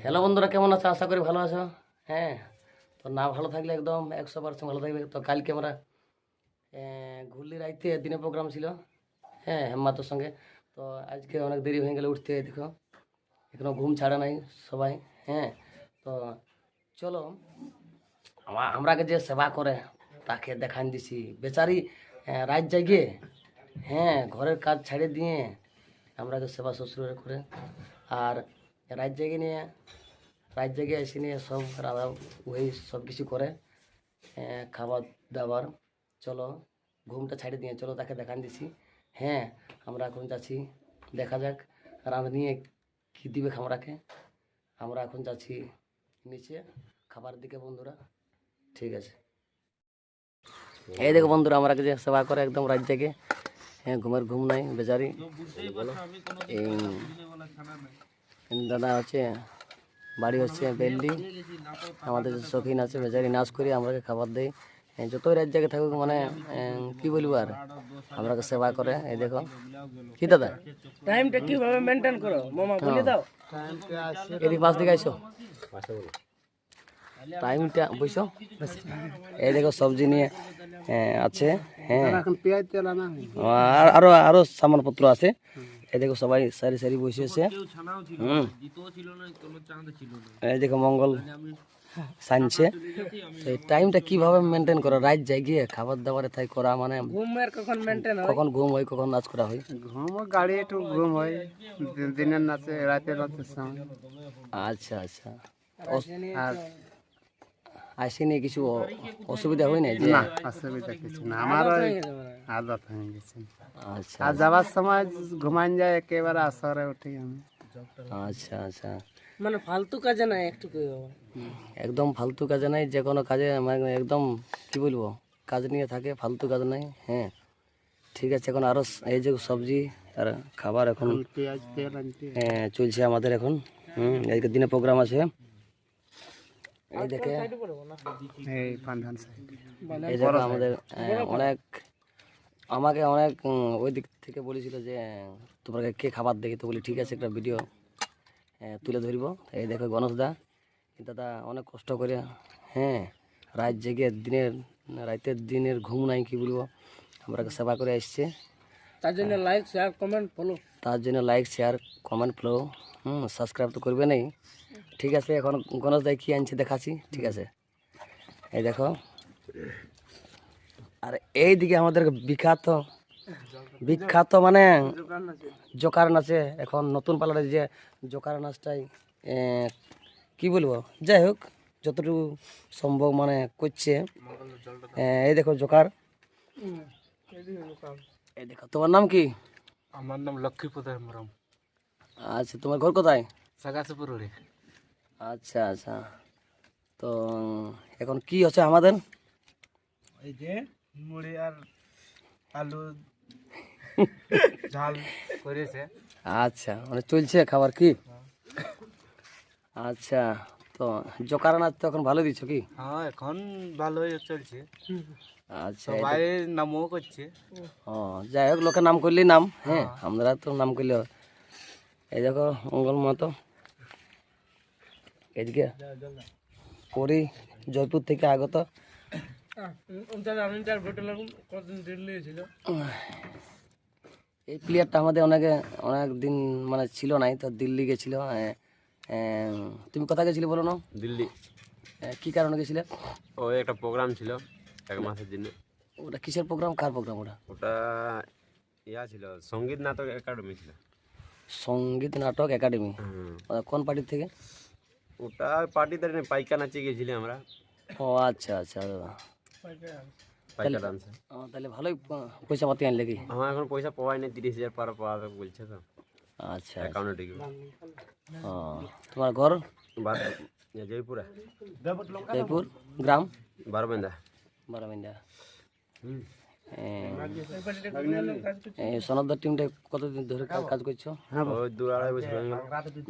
Hello বন্ধুরা, কেমন আছো? আশা করি ভালো আছো। হ্যাঁ তো না ভালো থাকলে একদম একশো পার্সেন্ট ভালো থাকবে। তো কালকে আমরা ঘুরলি রাইতে দিনে প্রোগ্রাম ছিল। হ্যাঁ হেম্মাতোর সঙ্গে। তো আজকে অনেক দেরি হয়ে গেলে উঠতে দেখো। এখনও ঘুম ছাড়া নাই সবাই হ্যাঁ। তো চলো, আমা- আমরাকে যে সেবা করে, তাকে দেখান দিছি। বেচারি রাত জাগিয়ে হ্যাঁ ঘরের কাজ ছাড়ে দিয়ে আমরাকে সেবা শ্বশুরের করে আর রাত জেগে নিয়ে রাত জেগে এসে নিয়ে সব রাধা ওই সব কিছু করে খাবার দাবার চলো ঘুমটা ছাড়ে দিয়ে চলো তাকে দেখান দিছি। হ্যাঁ আমরা এখন যাচ্ছি দেখা যাক রাঁধনিয়ে কী দিবে খামরাকে। আমরা এখন যাচ্ছি নিচে খাবার দিকে বন্ধুরা ঠিক আছে। এই দেখো বন্ধুরা আমরা যে সেবা করে একদম রাত জেগে হ্যাঁ ঘুমের ঘুম নাই বেচারি এই দাদা হচ্ছে বাড়ি হচ্ছে বেল্লি আমাদের যে শৌখিন আছে বেচারি নাচ করি আমরাকে খাবার দেই। এই যতই রাত জায়গায় থাকুক মানে কি বলব আর? আমরাকে সেবা করে এই দেখো। কি দাদা? টাইমটা কীভাবে মেনটেন করো? মামা বলে দাও। এদিক পাশ দিকে আইসো। টাইমটা বুঝছ? এই দেখো সবজি নিয়ে আছে হ্যাঁ। আর আরও আরও সামানপত্র আছে। এই দেখো সবাই সারি সারি বসে আছে। হুম। এই দেখো মঙ্গল সানছে। তো টাইমটা কীভাবে মেনটেন করো? রাত যাই গিয়ে খাবার দাবারে তাই করা মানে ঘুমের কখন মেনটেন কখন ঘুম হয় কখন নাচ করা হয়? ঘুম গাড়ি একটু ঘুম হয়। দিন- দিনের নাচে রাতের নাচের সময়। আচ্ছা আচ্ছা। আর আসেনি কিছু অসুবিধা হয় না যে অসুবিধা কিছু না। আমার আদত হয়ে গেছে। আচ্ছা। আর যাওয়ার সময় ঘুমান যায় একেবারে আসরে উঠি আমি। আচ্ছা আচ্ছা। মানে ফালতু কাজে না একটু একদম ফালতু কাজে নাই যে কোনো কাজে মানে একদম কি বলব কাজ নিয়ে থাকে ফালতু কাজ নাই হ্যাঁ। ঠিক আছে এখন আরও এই যে সবজি আর খাবার এখন পেঁয়াজ তেল চলছে আমাদের এখন। হুম আজকে দিনে প্রোগ্রাম আছে। এই দেখে এই পান্ধান সাইড। এই দেখো আমাদের অনেক আমাকে অনেক ওই দিক থেকে বলেছিল যে তোমরা কে খাবার দেখি তো বলি ঠিক আছে একটা ভিডিও তুলে ধরবো। এই দেখো গণেশ দা। দাদা অনেক কষ্ট করে হ্যাঁ রাত জেগে দিনের রাতের দিনের ঘুম নাই কি বলব? আমরা সেবা করে এসছে। তার জন্য লাইক শেয়ার কমেন্ট ফলো তার জন্য লাইক শেয়ার কমেন্ট ফলো হুম সাবস্ক্রাইব তো করবে নেই। ঠিক আছে এখন গণেশ দাই কী আনছে দেখাচ্ছি। ঠিক আছে। এই দেখো। আর এই দিকে আমাদের বিখ্যাত বিখ্যাত মানে জোকার নাচে। এখন নতুন পালারে যে জোকার নাচটাই কি বলব? যাই হোক যতটুকু সম্ভব মানে করছে। এই দেখো জোকার। এই দেখো তোমার নাম কি? আমার নাম লক্ষ্মীপদ হেমব্রম আচ্ছা তোমার ঘর কোথায়? সাগাসিপুর রোডে। আচ্ছা আচ্ছা। তো এখন কি হচ্ছে আমাদের? এই যে মুড়ি আর আলু ঝাল করেছে। আচ্ছা মানে চলছে খাবার কি? আচ্ছা তো জোকার নাচ তো এখন ভালো দিচ্ছ কি? হ্যাঁ এখন ভালোই চলছে। আচ্ছা সবাই নামও করছে। ও যাই হোক লোকের নাম করলেই নাম হ্যাঁ? আমরা তো নাম করলে এই দেখো মঙ্গল মাতো। এদিকে পরি জয়পুর থেকে আগত। এই প্লেয়ারটা আমাদের অনেকে অনেক দিন মানে ছিল নাই তো দিল্লি গেছিল। তুমি কোথায় গেছিলে বলো না? দিল্লি। কি কারণে গেছিলে? ওই একটা প্রোগ্রাম ছিল এক মাসের জন্য। ওটা কিসের প্রোগ্রাম কার প্রোগ্রাম ওটা? ওটা ইয়া ছিল সংগীত নাটক একাডেমি ছিল। সংগীত নাটক একাডেমি? কোন পার্টির থেকে? ওটা পার্টিতে নেই পাইকা নাচে গেছিলি আমরা। ও আচ্ছা আচ্ছা দাদা। পাইকা ডান্সে ও, তাহলে ভালোই পয়সা পাতি আনলে কি? আমার এখন পয়সা পাওয়াই নেই তিরিশ হাজার পার পাওয়াবে বলছে তো। আচ্ছা। অ্যাকাউন্টে ঢুকবে। ও তোমার ঘর? জয়পুরে। জয়পুর গ্রাম? বারবেন্দা। বারামিন্দা সনদার টিমটা কতদিন ধরে কাজ করছ? ওই দু আড়াই বছর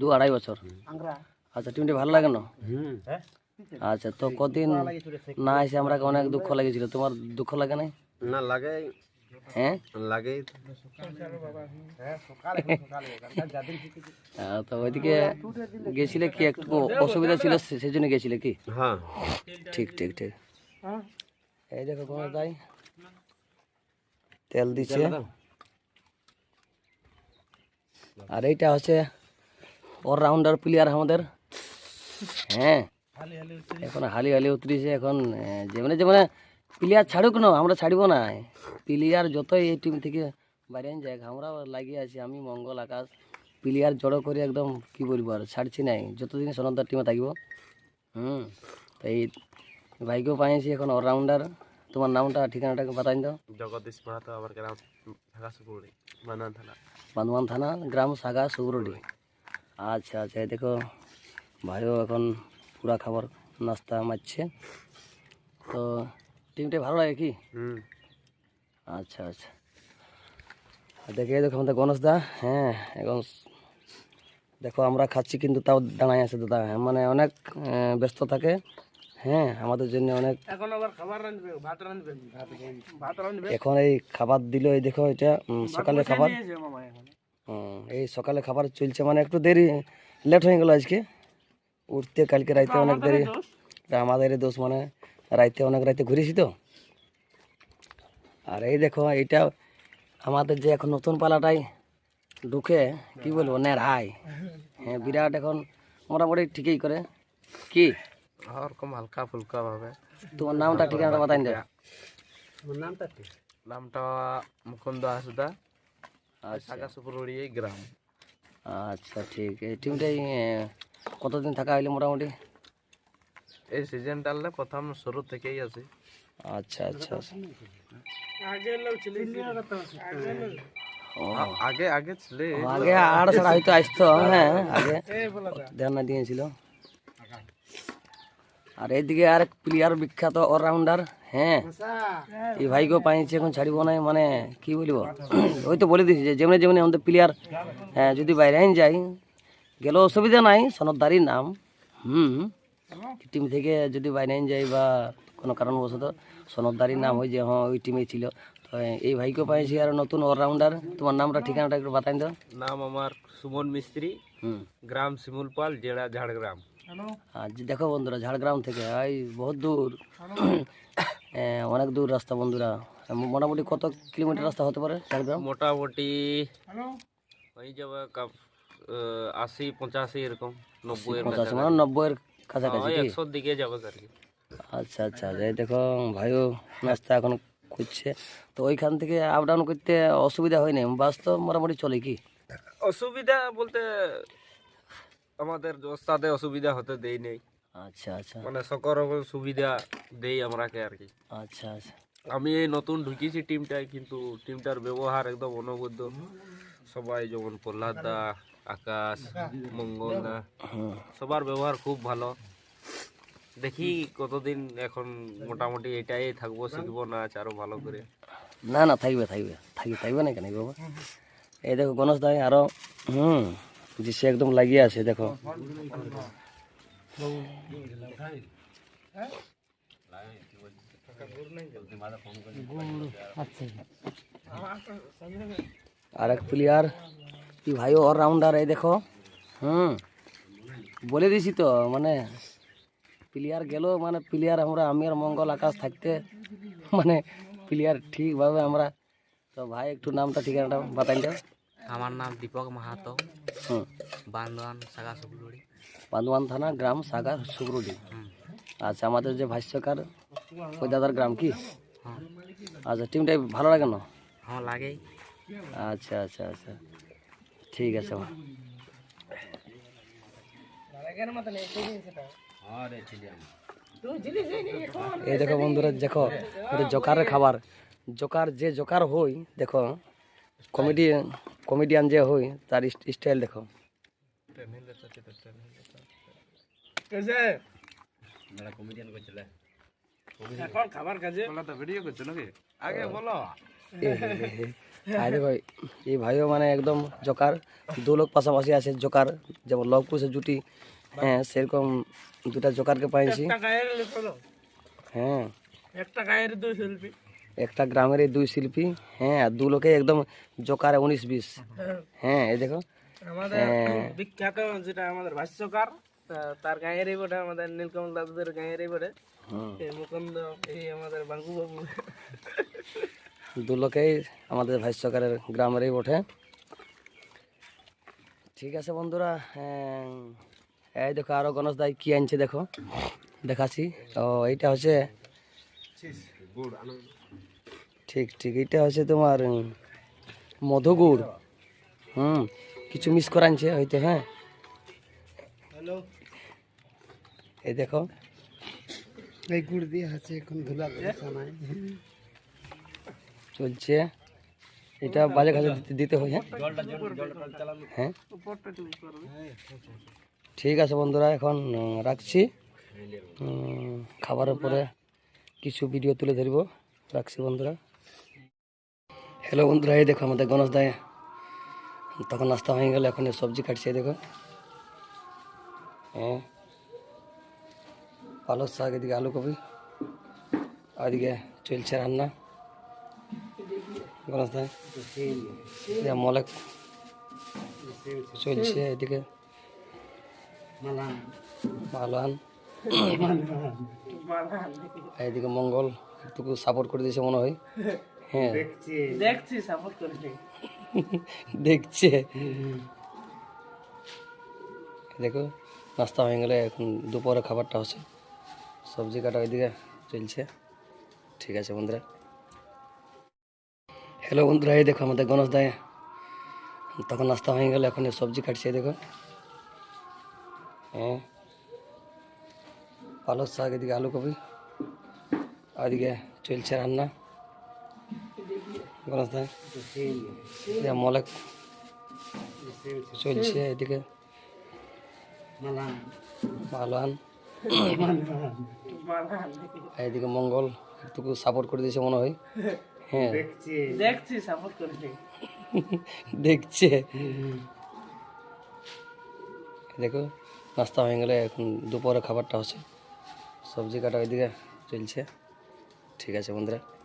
দু আড়াই বছর? আচ্ছা টিমটা ভালো লাগে না? হুম। আচ্ছা তো কদিন না এসে আমরা অনেক দুঃখ লেগেছিল। তোমার দুঃখ লাগে নাই? না লাগে হ্যাঁ? লাগেই। তো ওইদিকে গেছিলে কি? একটু অসুবিধা ছিল সে- সেই জন্য গেছিলে কি? হ্যাঁ। ঠিক ঠিক ঠিক। এই দেখো কোনো তাই তেল দিচ্ছে আর এইটা হচ্ছে অলরাউন্ডার প্লেয়ার আমাদের। হ্যাঁ। এখন হালি হালি উতরিছে এখন আহ, যেমনে যেমনে প্লেয়ার ছাড়ুক না আমরা ছাড়বো না। প্লেয়ার যতই এই টিম থেকে বাইরে যাক আমরা লাগিয়ে আছি আমি মঙ্গল আকাশ প্লেয়ার জড়ো করে একদম কি বলব আর ছাড়ছি নাই। যতদিন সনদার টিমে থাকব হুম তো এই ভাইকেও পাইছি এখন অলরাউন্ডার তোমার নামটা ঠিকানাটাকে বাতাই দাও। জগদীশ মাহাতো আমার গ্রাম ঢাকা সুপুরি বানান থানা। বান্দওয়ান থানা গ্রাম সাগা সুগরুডি আচ্ছা আচ্ছা এই দেখো ভাইও এখন পুরা খাবার নাস্তা মারছে। তো টিমটা ভালো লাগে কি? হুম। আচ্ছা আচ্ছা। দেখে এই দেখো আমাদের গণেশ দা হ্যাঁ এখন দেখো আমরা খাচ্ছি কিন্তু তাও দাঁড়ায় আছে দাদা হ্যাঁ, মানে অনেক ব্যস্ত থাকে হ্যাঁ আমাদের জন্য অনেক এখন এই খাবার দিল এই দেখো এটা সকালে খাবার। হুম, এই সকালে খাবার চলছে মানে একটু দেরি লেট হয়ে গেল আজকে। উঠতে কালকে রাইতে অনেক দেরি। আমাদের দোষ মানে রাইতে অনেক রাইতে ঘুরেছি তো। আর এই দেখো এটা আমাদের যে এখন নতুন পালাটাই ঢুকে কি বলব নেড়াই। হ্যাঁ বিরাট এখন মোটামুটি ঠিকই করে। কি? ওরকম হালকা ফুলকা ভাবে। তোমার নামটা ঠিকানাটা বাতাই দে। নামটা মুকুন্দ হাসদা। আচ্ছা। গ্রাম। আচ্ছা ঠিক। এই টিমটাই কতদিন থাকা হইলে মোটামুটি? এই সিজনটালে প্রথম শুরু থেকেই আছে। আচ্ছা আচ্ছা আচ্ছা। আগে আগে ছিল আগে আড় ছাড়া হয়তো আসতো হ্যাঁ আগে ধ্যান না দিয়েছিল। আর এইদিকে আর প্লেয়ার বিখ্যাত অলরাউন্ডার হ্যাঁ এই ভাইকেও পাইছে এখন ছাড়িব না মানে কি বলব? ওই তো বলে দিয়েছি যে যেমনি যেমনি আমাদের প্লেয়ার হ্যাঁ যদি বাইরে যাই গেলেও অসুবিধা নাই সনদদারির নাম। হুম টিম থেকে যদি বাইরে যাই বা কোনো কারণবশত সনদদারির নাম হয় যে হ্যাঁ ওই টিমে ছিল। তো এই ভাইকেও পাইছি আর নতুন অলরাউন্ডার তোমার নামটা ঠিকানাটা একটু বাতাই দাও। নাম আমার সুমন মিস্ত্রি হুম। গ্রাম শিমুলপাল জেলা ঝাড়গ্রাম। আর দেখো বন্ধুরা ঝাড়গ্রাম থেকে এই বহুত দূর। অনেক দূর রাস্তা বন্ধুরা। মোটামুটি কত কিলোমিটার রাস্তা হতে পারে ঝাড়গ্রাম? মোটামুটি হয়ে যাবে আশি পঁচাশি এরকম নব্বই পঞ্চাশ মানে নব্বইয়ের কাছাকাছি কি? একশোর দিকে যাবে আর কি। আচ্ছা আচ্ছা এই দেখো ভাইও নাস্তা এখন খুঁজছে। তো ওইখান থেকে আপ ডাউন করতে অসুবিধা হয় না বাস তো মোটামুটি চলে কি? অসুবিধা বলতে আমাদের ওস্তাদে অসুবিধা হতে দেই নেই। আচ্ছা আচ্ছা। মানে সকল সুবিধা দেই আমরাকে আর কি। আচ্ছা আচ্ছা। আমি এই নতুন ঢুকিয়েছি টিমটায় কিন্তু টিমটার ব্যবহার একদম অনবদ্য। সবাই যেমন প্রহ্লাদ দা আকাশ মঙ্গল দা হুম সবার ব্যবহার খুব ভালো। দেখি কতদিন এখন মোটামুটি এটাই থাকব শিখব নাচ আরও ভালো করে। না না থাকবে থাকবে থাকবে থাকবে না কেন বাবা? এই দেখো গণেশ দাই আরও হুম যে সে একদম লাগিয়ে আছে দেখো। আর এক প্লেয়ার। কি ভাইও অলরাউন্ডার এই দেখো। হুম বলে দিছি তো মানে প্লেয়ার গেল মানে প্লেয়ার আমরা আমি আর মঙ্গল আকাশ থাকতে মানে প্লেয়ার ঠিকভাবে আমরা তো ভাই একটু নামটা ঠিকানাটা বাতাই দাও। আমার নাম দীপক মাহাতো। হুম। বান্দোয়ান সাগা সুবলুড়ি বান্দওয়ান থানা গ্রাম সাগা সুগরুডি আচ্ছা আমাদের যে ভাষ্যকার ওই দাদার গ্রাম কি? হ্যাঁ। আচ্ছা টিমটা ভালো লাগে না? হ্যাঁ লাগেই আচ্ছা আচ্ছা আচ্ছা। ঠিক আছে মা। এই দেখো বন্ধুরা দেখো জোকারের খাবার। জোকার যে জোকার হই দেখো কমেডি কমেডিয়ান যে হই তার স্টাইল দেখো। খাবার কাজে ভিডিও করছ নাকি? আগে বলো। আর দেখো এই ভাইও মানে একদম জোকার দু লোক পাশাপাশি আছে জোকার যেমন লব কুশে জুটি হ্যাঁ সেরকম দুটা জোকারকে পাইছি। হ্যাঁ। একটা গায়ের দুই শিল্পী। একটা গ্রামের এই দুই শিল্পী হ্যাঁ আর দু লোকে একদম জোকারে উনিশ বিশ। হ্যাঁ এই দেখো। আমাদের হ্যাঁ। বিখ্যাত যেটা আমাদের ভাষ্যকার তার গাঁয়েরই বটে আমাদের নীলকমল দাদুদের গাঁয়েরই বটে। এই মুকুন্দ এই আমাদের বাঙ্কু বাবু দু লোকেই আমাদের ভাই সরকারের গ্রামেরই বটে। ঠিক আছে বন্ধুরা এই দেখো আরও গণেশ দাই কি আনছে দেখো দেখাচ্ছি। ও এইটা হচ্ছে ঠিক ঠিক এইটা হচ্ছে তোমার মধুগুড় হুম কিছু মিস করে আনছে হয়তো হ্যাঁ। হ্যালো। এই দেখো। এই গুড় দিয়ে আছে এখন ধুলা নাই চলছে। এটা বাজে দিতে দিতে হয় হ্যাঁ? হ্যাঁ? ঠিক আছে বন্ধুরা, এখন রাখছি। খাবারের পরে কিছু ভিডিও তুলে ধরবো। রাখছি বন্ধুরা। হ্যালো বন্ধুরা, এই দেখো আমাদের গণেশ দায় তখন নাস্তা হয়ে গেল, এখন সবজি কাটছে দেখো। হ্যাঁ। পালক শাক, এদিকে আলু কপি আর এদিকে চলছে রান্না। মলেক। চলছে এদিকে। মালান। এইদিকে মঙ্গল একটু সাপোর্ট করে দিয়েছে মনে হয়। হ্যাঁ। দেখছি। সাপোর্ট করছি। দেখছে। দেখো নাস্তা হয়ে গেলে এখন দুপুরে খাবারটা হচ্ছে। সবজি কাটা ওইদিকে চলছে। ঠিক আছে বন্ধুরা। হ্যালো বন্ধুরা এই দেখো আমাদের গণেশ দায় তখন নাস্তা হয়ে গেলে এখন সবজি কাটছে দেখো। হ্যাঁ। পালক শাক এদিকে আলু কপি আর এদিকে চলছে রান্না। গণেশ দায় মলেক চলছে এদিকে মালান। এদিকে মঙ্গল একটু সাপোর্ট করে দিয়েছে মনে হয়। হ্যাঁ। দেখছি। সাপোর্ট করছি। দেখছে। দেখো নাস্তা হয়ে গেলে এখন দুপুরে খাবারটা হচ্ছে। সবজি কাটা ওইদিকে চলছে। ঠিক আছে বন্ধুরা।